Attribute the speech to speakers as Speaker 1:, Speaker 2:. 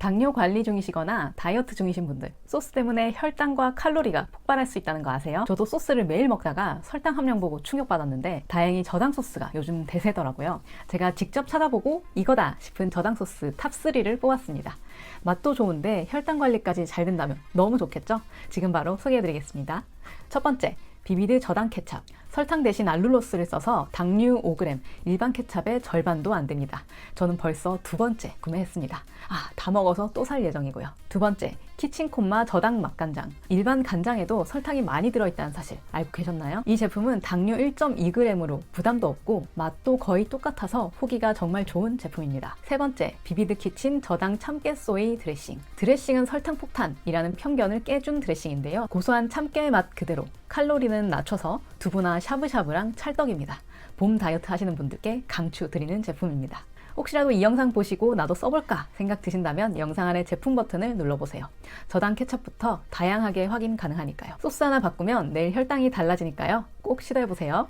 Speaker 1: 당뇨 관리 중이시거나 다이어트 중이신 분들 소스 때문에 혈당과 칼로리가 폭발할 수 있다는 거 아세요? 저도 소스를 매일 먹다가 설탕 함량 보고 충격받았는데 다행히 저당 소스가 요즘 대세더라고요. 제가 직접 찾아보고 이거다 싶은 저당 소스 탑3를 뽑았습니다. 맛도 좋은데 혈당 관리까지 잘 된다면 너무 좋겠죠? 지금 바로 소개해드리겠습니다. 첫 번째, 비비드 저당 케찹. 설탕 대신 알룰로스를 써서 당류 5g, 일반 케찹의 절반도 안 됩니다. 저는 벌써 두 번째 구매했습니다. 아, 다 먹어서 또 살 예정이고요. 두 번째, 키친콤마 저당 맛간장. 일반 간장에도 설탕이 많이 들어있다는 사실 알고 계셨나요? 이 제품은 당류 1.2g으로 부담도 없고 맛도 거의 똑같아서 후기가 정말 좋은 제품입니다. 세 번째, 비비드 키친 저당 참깨 소이 드레싱. 드레싱은 설탕 폭탄이라는 편견을 깨준 드레싱인데요. 고소한 참깨 맛 그대로 칼로리는 낮춰서 두부나 샤브샤브랑 찰떡입니다. 봄 다이어트 하시는 분들께 강추 드리는 제품입니다. 혹시라도 이 영상 보시고 나도 써볼까 생각 드신다면 영상 아래 제품 버튼을 눌러보세요. 저당 케첩부터 다양하게 확인 가능하니까요. 소스 하나 바꾸면 내일 혈당이 달라지니까요. 꼭 시도해보세요.